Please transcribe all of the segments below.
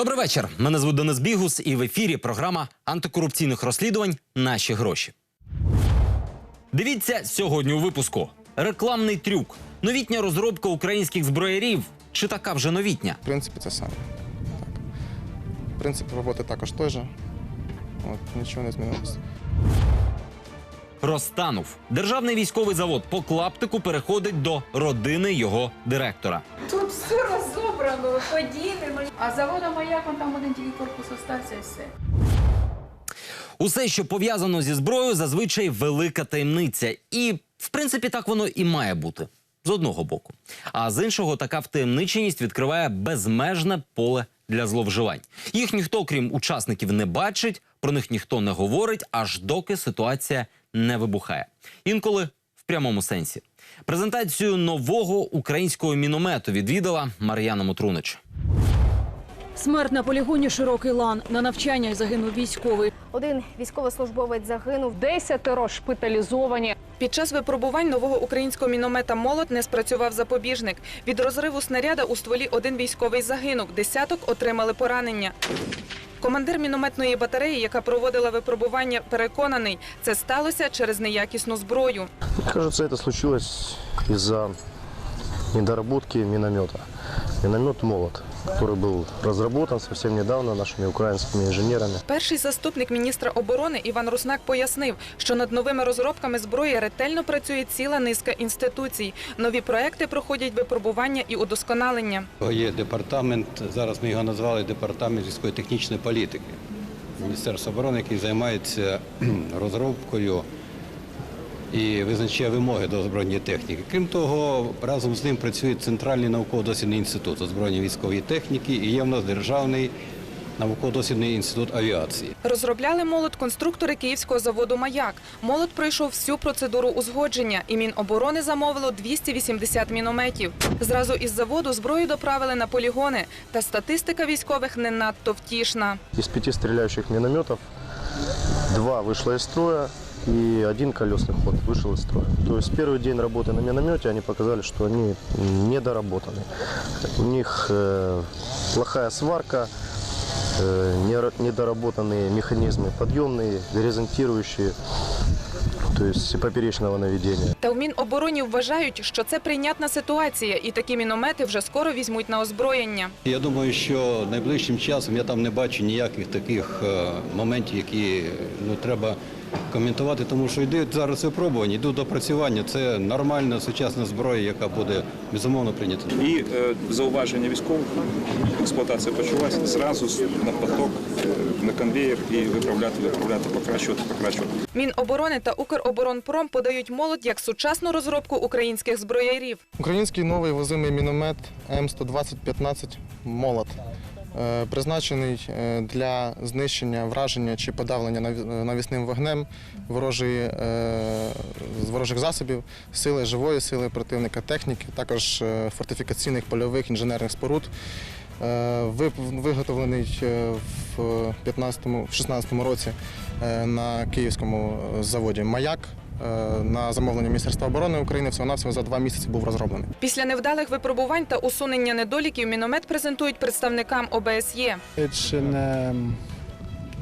Добрий вечір. Мене звуть Денис Бігус, і в ефірі програма антикорупційних розслідувань Наші гроші. Дивіться сьогодні у випуску: рекламний трюк, новітня розробка українських зброярів. Чи така вже новітня? В принципі, це саме. Так. Принцип роботи також той же. От, нічого не змінилося. Розтанув. Державний військовий завод по клаптику переходить до родини його директора. Тут все. А завода маяк, он там один тільки корпус остався і все. Усе, що пов'язано зі зброєю, зазвичай велика таємниця. І, в принципі, так воно і має бути. З одного боку. А з іншого, така втаємниченість відкриває безмежне поле для зловживань. Їх ніхто, крім учасників, не бачить, про них ніхто не говорить, аж доки ситуація не вибухає. Інколи в прямому сенсі. Презентацію нового українського міномету відвідала Мар'яна Мотрунич. Смерть на полігоні широкий лан. На навчаннях загинув військовий. Один військовослужбовець загинув. Десятеро шпиталізовані. Під час випробувань нового українського міномета «Молот» не спрацював запобіжник. Від розриву снаряда у стволі один військовий загинув, десяток отримали поранення. Командир мінометної батареї, яка проводила випробування, переконаний, це сталося через неякісну зброю. Кажеться, це случилось із за недоработки міномета. Міномет «Молот», который был разработан совсем недавно нашими украинскими инженерами. Перший заступник міністра оборони Іван Руснак пояснив, що над новими розробками зброї ретельно працює ціла низка інституцій. Нові проекти проходять випробування і удосконалення. Є департамент, зараз ми його назвали департамент військової технічної політики. Міністерства оборони, який займається розробкою і визначає вимоги до озброєння техніки. Крім того, разом з ним працює Центральний науково-дослідний інститут озброєння військової техніки і є в нас Державний науково-дослідний інститут авіації. Розробляли молот конструктори київського заводу Маяк. Молот пройшов всю процедуру узгодження, і Міноборони замовило 280 мінометів. Зразу із заводу зброю доправили на полігони. Та статистика військових не надто втішна. Из пяти стреляющих минометов два вышло из строя и один колесный ход вышел из строя. То есть первый день работы на миномете они показали, что они недоработаны. У них э, плохая сварка, э, неро- недоработанные механизмы подъемные, горизонтирующие, то есть поперечного наведения. Та в Мінобороні вважають, що це прийнятна ситуація, і такі міномети вже скоро візьмуть на озброєння. Я думаю, що найближчим часом я там не бачу ніяких таких е, моментів, які ну, треба коментувати, тому що йде зараз випробування, йдуть допрацювання. Це нормальна сучасна зброя, яка буде безумовно прийнята. І е, зауваження військових, експлуатація почалася, зразу на поток, е, на конвеєр і виправляти, виправляти, покращувати, покращувати. Міноборони та Укроборонпром подають молот як сучасну розробку українських зброярів. Український новий возимий міномет М120-15 «Молот». Е, Призначений е, для знищення, враження чи подавлення навісним вогнем ворожої, е, ворожих засобів, сили живої сили противника, техніки, також е, фортифікаційних польових інженерних споруд. Е, Виготовлений е, в 15-му, в 16-му році е, на київському е, заводі Маяк е, на замовлення Міністерства оборони України всього-навсього за два місяці був розроблений. Після невдалих випробувань та усунення недоліків міномет презентують представникам ОБСЄ.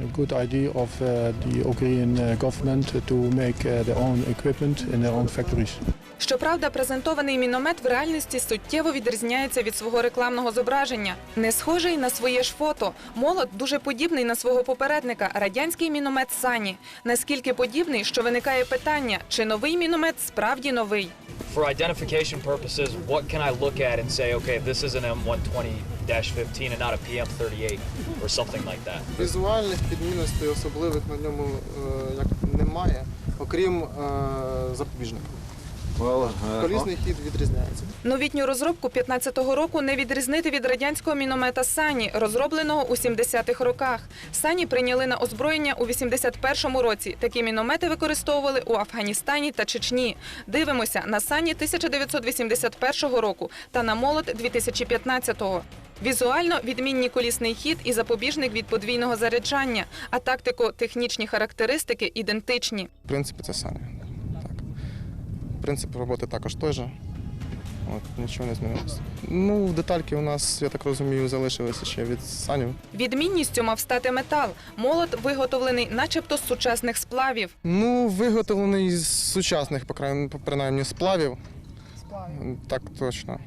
A good idea of uh, the Ukrainian uh, government to make uh, their own equipment in their own factories. Щоправда, презентований міномет в реальності суттєво відрізняється від свого рекламного зображення. Не схожий на своє ж фото. Молот дуже подібний на свого попередника радянський міномет Сані. Наскільки подібний, що виникає питання, чи новий міномет справді новий. for identification purposes, what can I look at and say, okay, this is an M120-15 and not a PM38 or something like that? Візуальних підмінностей особливих на ньому е, як немає, окрім запобіжників. запобіжника. Колісний хід відрізняється. Новітню розробку 15-го року не відрізнити від радянського міномета Сані, розробленого у 70-х роках. Сані прийняли на озброєння у 81-му році. Такі міномети використовували у Афганістані та Чечні. Дивимося на Сані 1981 року та на молот 2015-го. Візуально відмінні колісний хід і запобіжник від подвійного заряджання, а тактико-технічні характеристики ідентичні. В принципі, це саме. Принцип роботи також той же. От, нічого не змінилося. Ну, детальки у нас, я так розумію, залишилися ще від санів. Відмінністю мав стати метал. Молот виготовлений начебто з сучасних сплавів. Ну, виготовлений з сучасних, принаймні, сплавів. сплавів. Так точно.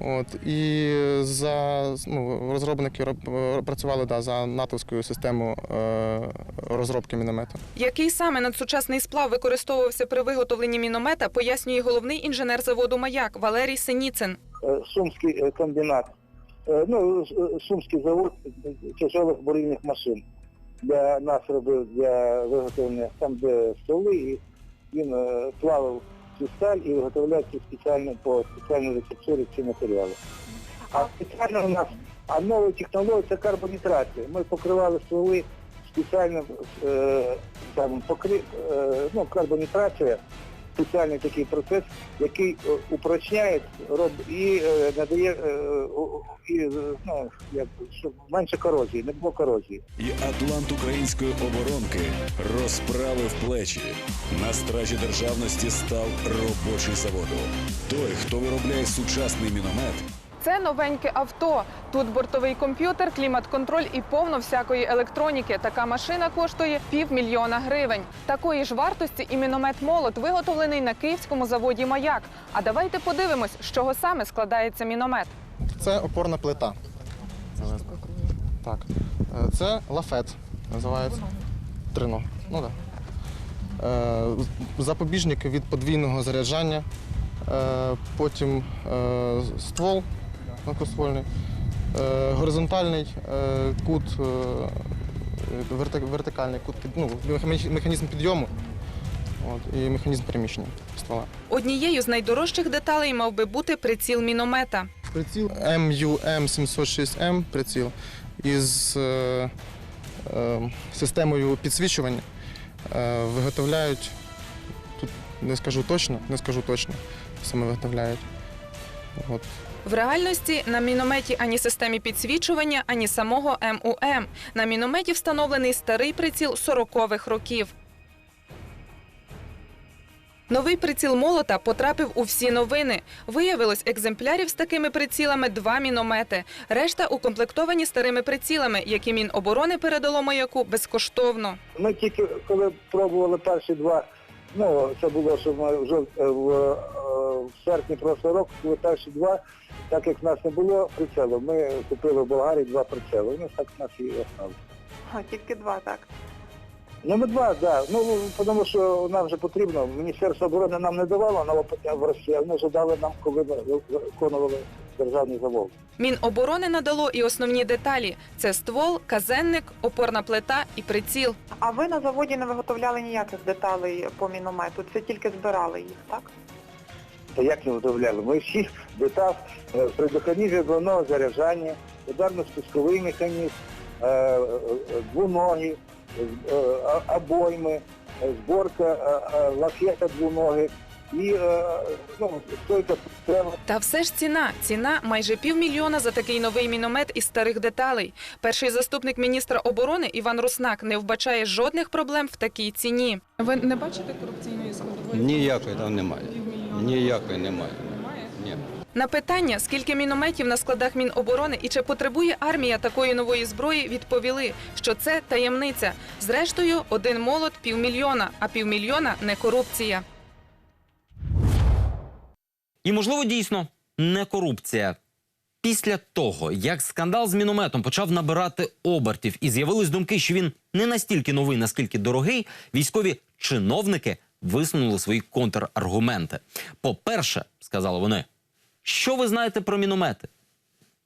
От, і за ну, розробники працювали да, за натовською системою е, розробки міномету. Який саме надсучасний сплав використовувався при виготовленні міномета, пояснює головний інженер заводу Маяк Валерій Синіцин. Е, Сумський е, комбінат, е, ну, Сумський завод тяжелих бурильних машин. Для нас робив для виготовлення там, де столи, і він плавив цю сталь і виготовляти спеціально по спеціальній рецептурі ці матеріали. А спеціально у нас, а нова технологія це карбонітрація. Ми покривали стволи спеціально е, там, покри, е, ну, карбонітрація спеціальний такий процес, який е, упрочняє роб і е, надає е, і, ну, як, щоб менше корозії, не було корозії. І Атлант української оборонки розправив плечі. На стражі державності став робочий заводу. Той, хто виробляє сучасний міномет, Це новеньке авто. Тут бортовий комп'ютер, клімат-контроль і повно всякої електроніки. Така машина коштує півмільйона гривень. Такої ж вартості і міномет молот виготовлений на київському заводі Маяк. А давайте подивимось, з чого саме складається міномет. Це опорна плита. Так. Це лафет називається. Трино. Ну. Да. Е, Запобіжник від подвійного заряджання. Е, Потім е, ствол гладкоствольний, е, горизонтальний е, кут, е, вертикальний кут, ну, механізм- підйому от, і механізм переміщення ствола. Однією з найдорожчих деталей мав би бути приціл міномета. Приціл MUM706M приціл із е, е, системою підсвічування. Е, виготовляють, тут не скажу точно, не скажу точно, саме виготовляють. От. В реальності на мінометі ані системі підсвічування, ані самого МУМ. На мінометі встановлений старий приціл 40-х років. Новий приціл молота потрапив у всі новини. Виявилось, екземплярів з такими прицілами два міномети. Решта укомплектовані старими прицілами, які Міноборони передало маяку безкоштовно. Ми тільки коли пробували перші два, ну це було, що ми вже е, в, е, в серпні прошлого року, перші два, так як в нас не було прицелу, ми купили в Болгарії два прицели. Ну так в нас і осталось. А, тільки два, так. Ну, ми два, так. Да. Ну, тому що нам вже потрібно. Міністерство оборони нам не давало нового в Росії, а вони вже дали нам, коли виконували державний замовлення. Міноборони надало і основні деталі: це ствол, казенник, опорна плита і приціл. А ви на заводі не виготовляли ніяких деталей по міномету, це тільки збирали їх, так? Та як не виготовляли? Ми всі детав е, предохранитель головного заряджання, ударно-спусковий механізм, е, е, двоногі, обойми, зборка лафета двоноги і е, ну, стойка треба. Та все ж ціна. Ціна майже півмільйона за такий новий міномет із старих деталей. Перший заступник міністра оборони Іван Руснак не вбачає жодних проблем в такій ціні. Ви не бачите корупційної складової? Ніякої там немає. Ніякої немає. Ні. На питання, скільки мінометів на складах Міноборони і чи потребує армія такої нової зброї, відповіли, що це таємниця. Зрештою, один молот півмільйона, а півмільйона не корупція. І, можливо, дійсно не корупція. Після того, як скандал з мінометом почав набирати обертів і з'явились думки, що він не настільки новий, наскільки дорогий, військові чиновники висунули свої контраргументи. По-перше, сказали вони, що ви знаєте про міномети?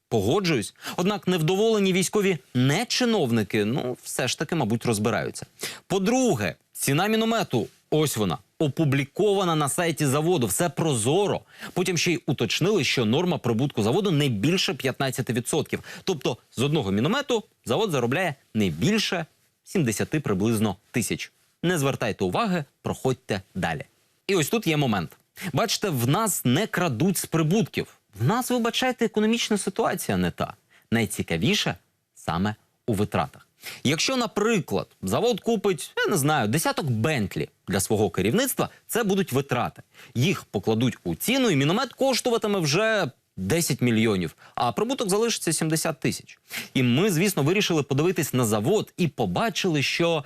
Погоджуюсь. Однак невдоволені військові не чиновники, ну все ж таки, мабуть, розбираються. По-друге, ціна міномету, ось вона, опублікована на сайті заводу. Все прозоро. Потім ще й уточнили, що норма прибутку заводу не більше 15%. Тобто з одного міномету завод заробляє не більше 70 приблизно тисяч. Не звертайте уваги, проходьте далі. І ось тут є момент. Бачите, в нас не крадуть з прибутків. В нас, вибачайте, економічна ситуація не та. Найцікавіше саме у витратах. Якщо, наприклад, завод купить, я не знаю, десяток Бентлі для свого керівництва, це будуть витрати. Їх покладуть у ціну, і міномет коштуватиме вже 10 мільйонів, а прибуток залишиться 70 тисяч. І ми, звісно, вирішили подивитись на завод і побачили, що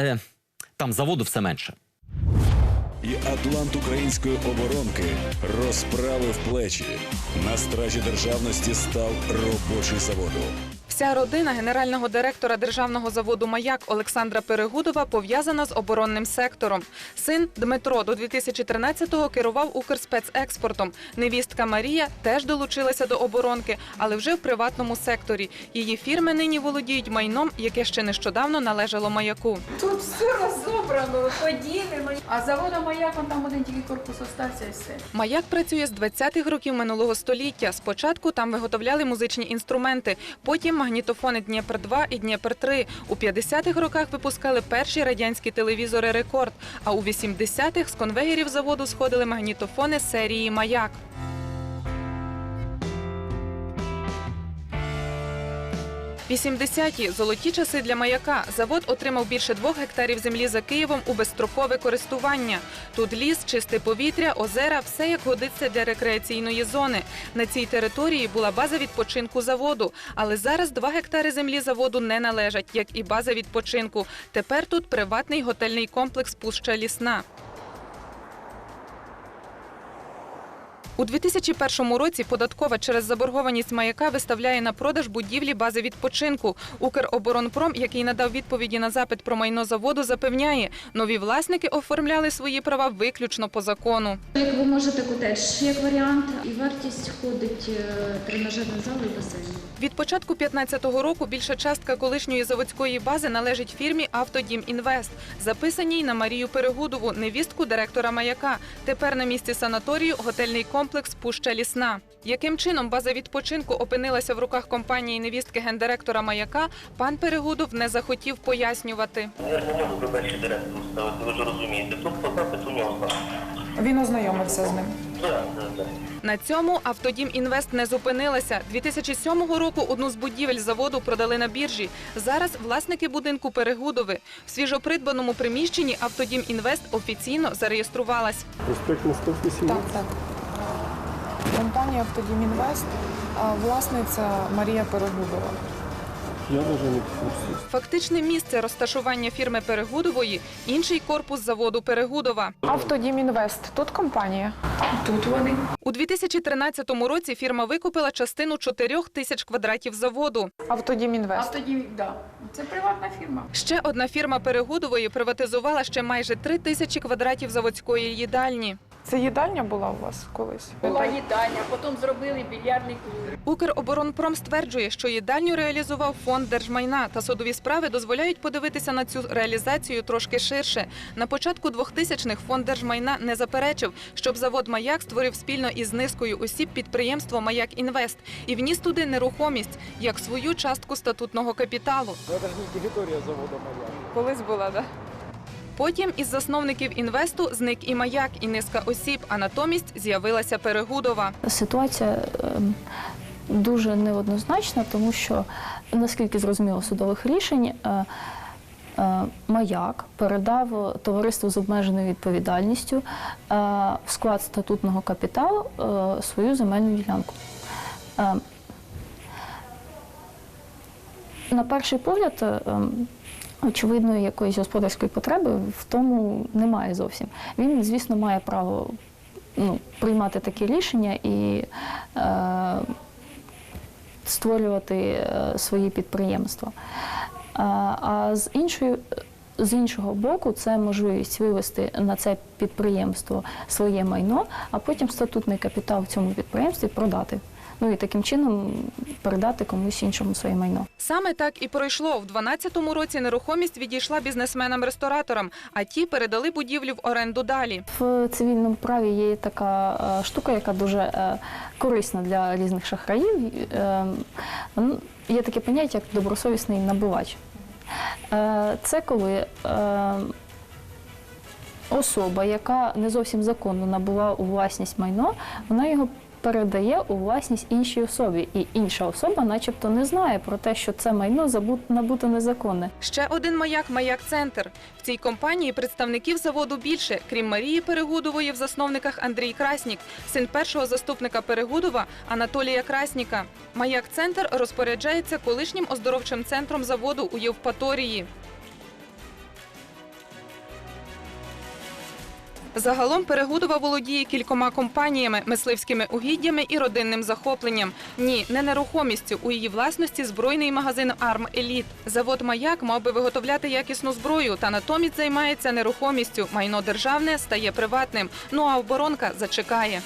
е, там заводу все менше. І атлант української оборонки розправив плечі. На стражі державності став робочий заводу. Вся родина генерального директора державного заводу Маяк Олександра Перегудова пов'язана з оборонним сектором. Син Дмитро до 2013-го керував Укрспецекспортом. Невістка Марія теж долучилася до оборонки, але вже в приватному секторі. Її фірми нині володіють майном, яке ще нещодавно належало маяку. Тут все розобрано, поділено. А завода маяк, он там один тільки корпус остався і все. Маяк працює з 20-х років минулого століття. Спочатку там виготовляли музичні інструменти, потім магнітофони Дніпр 2 і Дніпр 3 У 50-х роках випускали перші радянські телевізори Рекорд. А у 80-х з конвеєрів заводу сходили магнітофони серії Маяк. – 80-ті – золоті часи для маяка. Завод отримав більше двох гектарів землі за Києвом у безстрокове користування. Тут ліс, чисте повітря, озера – все як годиться для рекреаційної зони. На цій території була база відпочинку заводу. Але зараз два гектари землі заводу не належать, як і база відпочинку. Тепер тут приватний готельний комплекс «Пуща Лісна». У 2001 році податкова через заборгованість маяка виставляє на продаж будівлі бази відпочинку. Укроборонпром, який надав відповіді на запит про майно заводу, запевняє, нові власники оформляли свої права виключно по закону. Як ви можете котедж як варіант, і вартість входить е, тренажерний зал і басейн. Від початку 2015 року більша частка колишньої заводської бази належить фірмі Автодім Інвест, записаній на Марію Перегудову, невістку директора маяка. Тепер на місці санаторію готельний комплекс Пуща Лісна. Яким чином база відпочинку опинилася в руках компанії невістки гендиректора маяка, пан Перегудов не захотів пояснювати. Я ж не можу задачі директору ставити, ви ж розумієте. Тут запит у нього сам. Він ознайомився з ним. Так, так, так. На цьому Автодім Інвест не зупинилася. 2007 року одну з будівель заводу продали на біржі. Зараз власники будинку Перегудови. В свіжопридбаному приміщенні Автодім Інвест офіційно зареєструвалась. Проспект Московський 17. Так, так. Компанія «Автодім Інвест», а власниця Марія Перегудова. Я навіть не курсі. Фактичне місце розташування фірми Перегудової – інший корпус заводу Перегудова. «Автодім Інвест» – тут компанія? Тут вони. У 2013 році фірма викупила частину 4 тисяч квадратів заводу. «Автодім Інвест». Автодім, да. Це приватна фірма. Ще одна фірма Перегудової приватизувала ще майже 3 тисячі квадратів заводської їдальні. Це їдальня була у вас колись? Була їдальня, потім зробили більярдний клуб. Укроборонпром стверджує, що їдальню реалізував фонд держмайна, та судові справи дозволяють подивитися на цю реалізацію трошки ширше. На початку 2000-х фонд держмайна не заперечив, щоб завод Маяк створив спільно із низкою осіб підприємство Маяк Інвест і вніс туди нерухомість як свою частку статутного капіталу. Це ж не територія заводу «Маяк». Колись була, так? Потім із засновників інвесту зник і маяк, і низка осіб, а натомість з'явилася Перегудова. Ситуація ем, дуже неоднозначна, тому що, наскільки зрозуміло судових рішень, е, е, маяк передав товариству з обмеженою відповідальністю е, в склад статутного капіталу свою земельну ділянку. Е, На перший погляд, ем, очевидної якоїсь господарської потреби в тому немає зовсім. Він, звісно, має право ну, приймати такі рішення і е, створювати е, свої підприємства. А, а з іншої. З іншого боку, це можливість вивести на це підприємство своє майно, а потім статутний капітал в цьому підприємстві продати. Ну і таким чином передати комусь іншому своє майно. Саме так і пройшло. В 2012 році нерухомість відійшла бізнесменам-рестораторам, а ті передали будівлю в оренду далі. В цивільному праві є така е, штука, яка дуже е, корисна для різних шахраїв. Е, Є таке поняття, як добросовісний набувач. Це коли особа, яка не зовсім законно набула у власність майно, вона його передає у власність іншій особі, і інша особа, начебто, не знає про те, що це майно набуто незаконне. Ще один маяк Маяк Центр. В цій компанії представників заводу більше. Крім Марії Перегудової, в засновниках Андрій Краснік, син першого заступника Перегудова Анатолія Красніка. Маяк Центр розпоряджається колишнім оздоровчим центром заводу у Євпаторії. Загалом Перегудова володіє кількома компаніями, мисливськими угіддями і родинним захопленням. Ні, не нерухомістю. У її власності збройний магазин Арм Еліт. Завод Маяк мав би виготовляти якісну зброю, та натомість займається нерухомістю. Майно державне стає приватним. Ну а оборонка зачекає.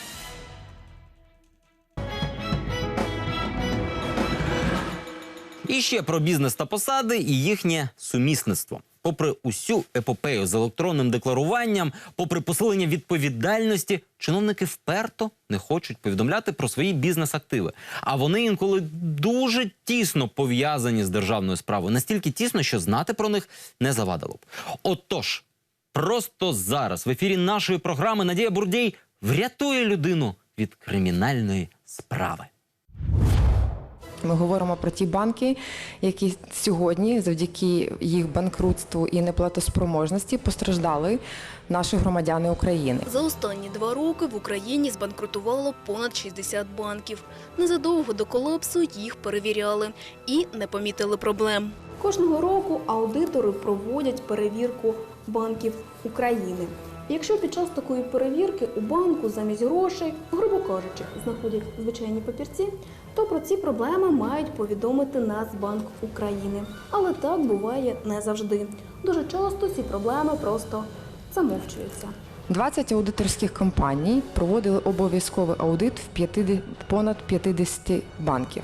І ще про бізнес та посади і їхнє сумісництво. Попри усю епопею з електронним декларуванням, попри посилення відповідальності, чиновники вперто не хочуть повідомляти про свої бізнес-активи. А вони інколи дуже тісно пов'язані з державною справою, настільки тісно, що знати про них не завадило б. Отож, просто зараз в ефірі нашої програми Надія Бурдій врятує людину від кримінальної справи. Ми говоримо про ті банки, які сьогодні, завдяки їх банкрутству і неплатоспроможності, постраждали наші громадяни України. За останні два роки в Україні збанкрутувало понад 60 банків. Незадовго до колапсу їх перевіряли і не помітили проблем. Кожного року аудитори проводять перевірку банків України. Якщо під час такої перевірки у банку замість грошей, грубо кажучи, знаходять звичайні папірці, то про ці проблеми мають повідомити Нацбанк України. Але так буває не завжди. Дуже часто ці проблеми просто замовчуються. 20 аудиторських компаній проводили обов'язковий аудит в 50 понад 50 банків.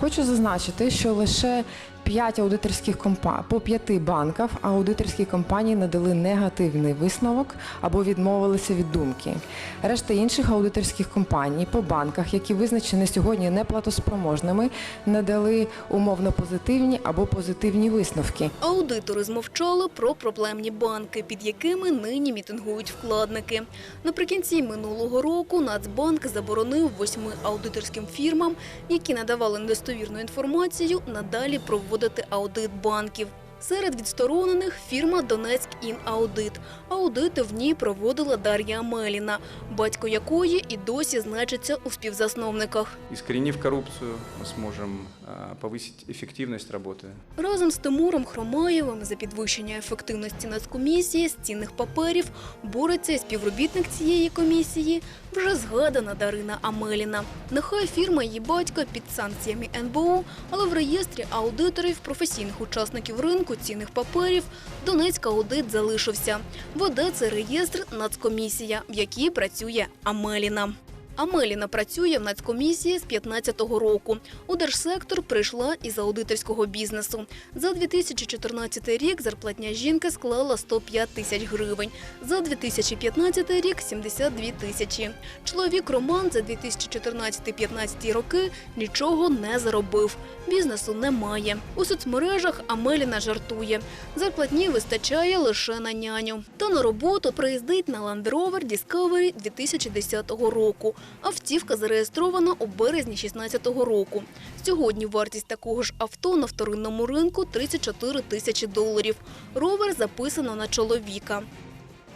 Хочу зазначити, що лише 5 аудиторських компаній по 5 банках аудиторські компанії надали негативний висновок або відмовилися від думки. Решта інших аудиторських компаній по банках, які визначені сьогодні неплатоспроможними, надали умовно позитивні або позитивні висновки. Аудитори змовчали про проблемні банки, під якими нині мітингують вкладники. Наприкінці минулого року Нацбанк заборонив восьми аудиторським фірмам, які надавали недостовірну інформацію, надалі проводити аудит банків. Серед відсторонених фірма Донецьк Інаудит. Аудити в ній проводила Дар'я Амеліна, батько якої і досі значиться у співзасновниках. Искоренив коррупцию, мы сможем а, повысить эффективность работы. Разом з Тимуром Хромаєвим за підвищення ефективності Нацкомісії з цінних паперів бореться і співробітник цієї комісії, вже згадана Дарина Амеліна. Нехай фірма її батька під санкціями НБУ, але в реєстрі аудиторів професійних учасників ринку цінних паперів Донецька аудит залишився. Веде цей реєстр Нацкомісія, в якій працює Амеліна. Амеліна працює в Нацкомісії з 15-го року. У держсектор прийшла із аудиторського бізнесу. За 2014 рік зарплатня жінки склала 105 тисяч гривень. За 2015 рік – 72 тисячі. Чоловік Роман за 2014-15 роки нічого не заробив. Бізнесу немає. У соцмережах Амеліна жартує. Зарплатні вистачає лише на няню. Та на роботу приїздить на Land Rover Discovery 2010 року. Автівка зареєстрована у березні 2016 року. Сьогодні вартість такого ж авто на вторинному ринку 34 тисячі доларів. Ровер записано на чоловіка.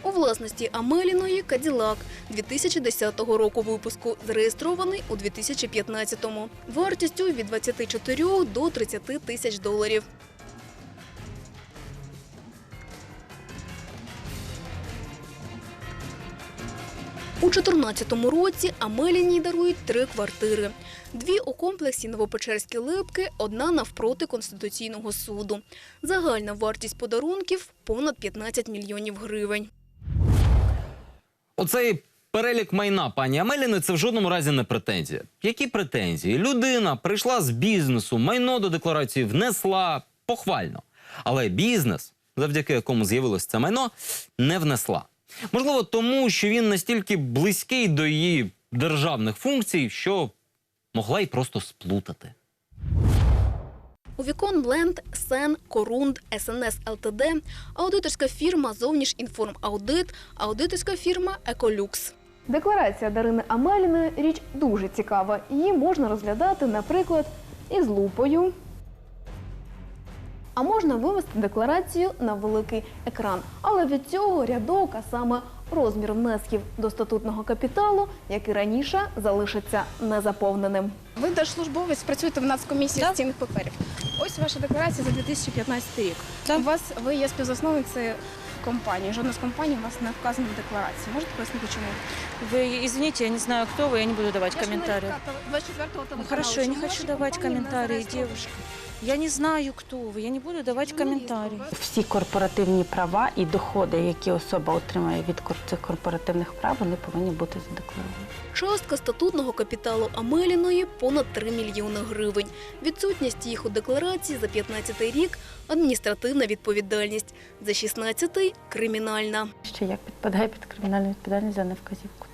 У власності Амеліної Каділак 2010 року випуску, зареєстрований у 2015-му. Вартістю від 24 до 30 тисяч доларів. У 2014 році Амеліній дарують три квартири. Дві у комплексі Новопечерські липки, одна навпроти Конституційного суду. Загальна вартість подарунків – понад 15 мільйонів гривень. Оцей перелік майна пані Амеліни це в жодному разі не претензія. Які претензії? Людина прийшла з бізнесу, майно до декларації внесла похвально. Але бізнес, завдяки якому з'явилось це майно, не внесла. Можливо, тому що він настільки близький до її державних функцій, що могла й просто сплутати. У Вікон Бленд, Сен, Корунд, СНС ЛТД, аудиторська фірма Зовнішінформаудит, аудиторська фірма Еколюкс. Декларація Дарини Амеліної річ дуже цікава. Її можна розглядати, наприклад, із лупою. А можна вивести декларацію на великий екран. Але від цього рядок, а саме розмір внесків до статутного капіталу, як і раніше, залишиться незаповненим. Ви держслужбовець, працюєте в Нацкомісії з цінних паперів. Ось ваша декларація за 2015 рік. У вас ви є співзасновницею компанії. Жодна з компаній у вас не вказана в декларації. Можете пояснити, чому? Вы извините, я не знаю, кто вы, я не буду давать Я комментарии. 24-го Ну, хорошо, я не хочу давать компанія комментарии, девушка. Я не знаю, кто вы, я не буду давать комментарии. Всі корпоративні права і доходи, які особа отримає від цих корпоративних прав, вони повинні бути задекларовані. Частка статутного капіталу Амеліної понад 3 мільйони гривень. Відсутність їх у декларації за 15 рік – адміністративна відповідальність, за 16 – кримінальна. Ще як підпадає під кримінальну відповідальність за невказівку.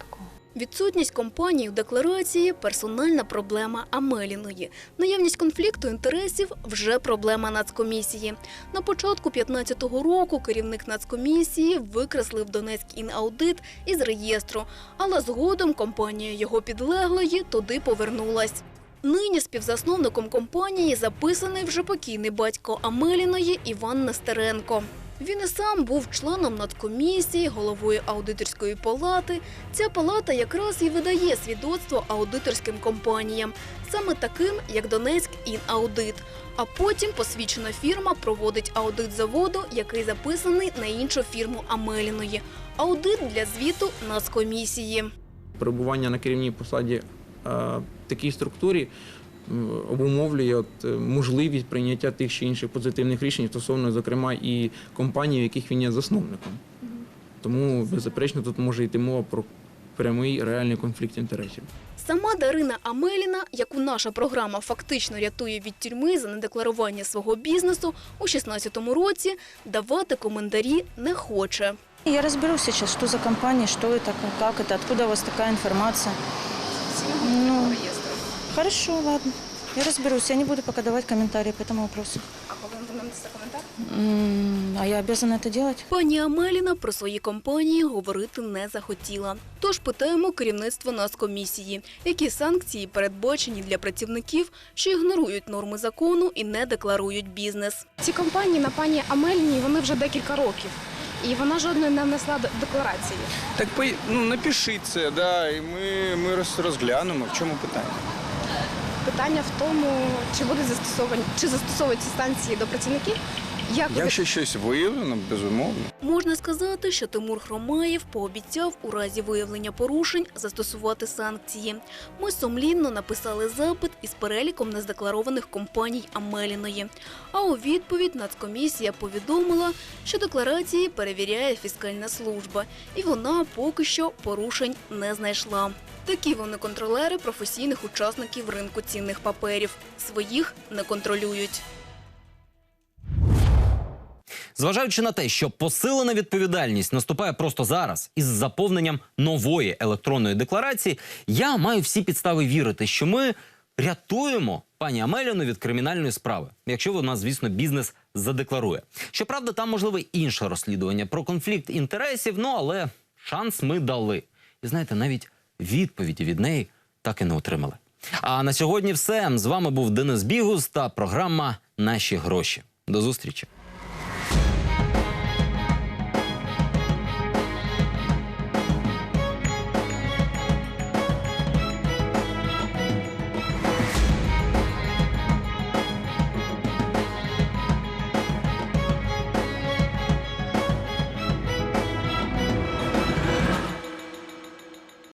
Відсутність компанії в декларації – персональна проблема Амеліної. Наявність конфлікту інтересів – вже проблема Нацкомісії. На початку 2015 року керівник Нацкомісії викреслив Донецьк Інаудит із реєстру, але згодом компанія його підлеглої туди повернулась. Нині співзасновником компанії записаний вже покійний батько Амеліної Іван Нестеренко. Він і сам був членом надкомісії, головою аудиторської палати. Ця палата якраз і видає свідоцтво аудиторським компаніям, саме таким, як Донецьк Інаудит. А потім посвідчена фірма проводить аудит заводу, який записаний на іншу фірму Амеліної. Аудит для звіту Нацкомісії. перебування на керівній посаді е, в такій структурі обумовлює от, е, можливість прийняття тих чи інших позитивних рішень стосовно, зокрема, і компаній, в яких він є засновником. Тому, беззаперечно, тут може йти мова про прямий реальний конфлікт інтересів. Сама Дарина Амеліна, яку наша програма фактично рятує від тюрми за недекларування свого бізнесу, у 16-му році давати коментарі не хоче. Я разберусь сейчас, что за компания, что это, как это, откуда у вас такая информация. Хорошо, ладно. Я разберусь, я не буду пока давать комментарии по этому вопросу. А коли ви надасте коментар? М, А я обязана это делать? Пані Амеліна про свої компанії говорити не захотіла. Тож питаємо керівництво Нацкомісії, які санкції передбачені для працівників, що ігнорують норми закону і не декларують бізнес. Ці компанії на пані Амельній вони вже декілька років. І вона жодної не внесла декларації. Так по- ну, напишіть це, да, і ми, ми роз- розглянемо, в чому питання. Питання в тому, чи будуть застосовані, чи застосовуються санкції до працівників. Як Якщо щось виявлено, безумовно. Можна сказати, що Тимур Хромаєв пообіцяв у разі виявлення порушень застосувати санкції. Ми сумлінно написали запит із переліком нездекларованих компаній Амеліної. А у відповідь Нацкомісія повідомила, що декларації перевіряє фіскальна служба, і вона поки що порушень не знайшла. Такі вони контролери професійних учасників ринку цінних паперів. Своїх не контролюють. Зважаючи на те, що посилена відповідальність наступає просто зараз із заповненням нової електронної декларації, я маю всі підстави вірити, що ми рятуємо пані Амеліну від кримінальної справи, якщо вона, звісно, бізнес задекларує. Щоправда, там можливе інше розслідування про конфлікт інтересів, ну але шанс ми дали. І знаєте, навіть відповіді від неї так і не отримали. А на сьогодні все. З вами був Денис Бігус та програма Наші гроші. До зустрічі.